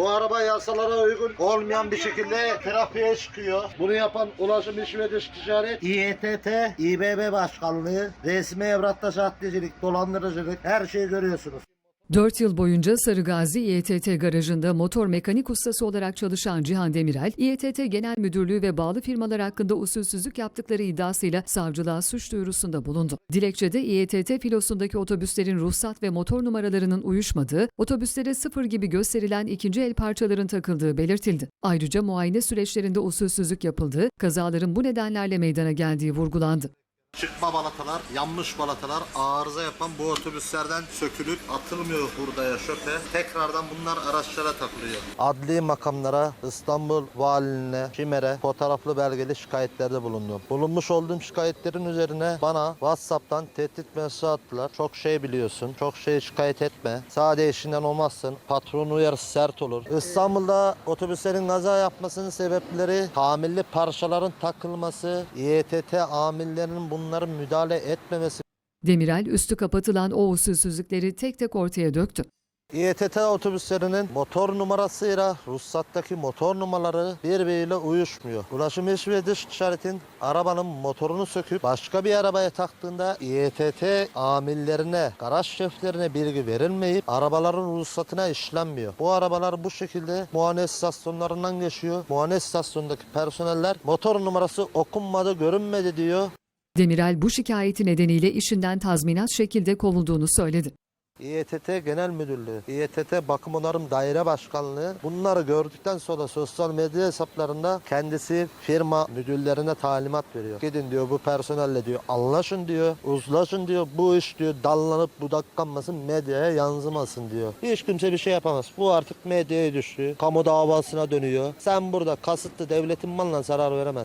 Bu araba yasalara uygun olmayan bir şekilde trafiğe çıkıyor. Bunu yapan Ulaşım İş ve Dış Ticaret, İETT, İBB Başkanlığı, resmi evrakta sahtecilik, dolandırıcılık her şeyi görüyorsunuz. 4 yıl boyunca Sarıgazi İETT garajında motor mekanik ustası olarak çalışan Cihan Demirel, İETT Genel Müdürlüğü ve bağlı firmalar hakkında usulsüzlük yaptıkları iddiasıyla savcılığa suç duyurusunda bulundu. Dilekçede İETT filosundaki otobüslerin ruhsat ve motor numaralarının uyuşmadığı, otobüslere sıfır gibi gösterilen ikinci el parçaların takıldığı belirtildi. Ayrıca muayene süreçlerinde usulsüzlük yapıldığı, kazaların bu nedenlerle meydana geldiği vurgulandı. Çıkma balatalar, yanmış balatalar arıza yapan bu otobüslerden sökülüp atılmıyor hurdaya şöpe. Tekrardan bunlar araçlara takılıyor. Adli makamlara, İstanbul Valiliğine, Şimer'e fotoğraflı belgeli şikayetlerde bulundum. Bulunmuş olduğum şikayetlerin üzerine bana WhatsApp'tan tehdit mesajı attılar. Çok şey biliyorsun, çok şey şikayet etme. Sade işinden olmazsın, patron uyarısı sert olur. İstanbul'da otobüslerin kaza yapmasının sebepleri tamirli parçaların takılması, İETT amirlerinin bunların müdahale etmemesi. Demirel üstü kapatılan o usulsüzlükleri tek tek ortaya döktü. İETT otobüslerinin motor numarasıyla ruhsattaki motor numaraları birbiriyle uyuşmuyor. Ulaşım İş ve Dış Ticaret'in arabanın motorunu söküp başka bir arabaya taktığında İETT amirlerine, garaj şeflerine bilgi verilmeyip arabaların ruhsatına işlenmiyor. Bu arabalar bu şekilde muayene istasyonlarından geçiyor. Muayene istasyonundaki personeller motor numarası okunmadı, görünmedi diyor. Demirel bu şikayeti nedeniyle işinden tazminat şekilde kovulduğunu söyledi. İETT Genel Müdürlüğü, İETT Bakım Onarım Daire Başkanlığı bunları gördükten sonra sosyal medya hesaplarında kendisi firma müdürlerine talimat veriyor. Gidin diyor bu personelle diyor anlaşın diyor, uzlaşın diyor. Bu iş diyor dallanıp budaklanmasın, medyaya yansımasın diyor. Hiç kimse bir şey yapamaz. Bu artık medyaya düştü. Kamu davasına dönüyor. Sen burada kasıtlı devletin malına zarar veremez.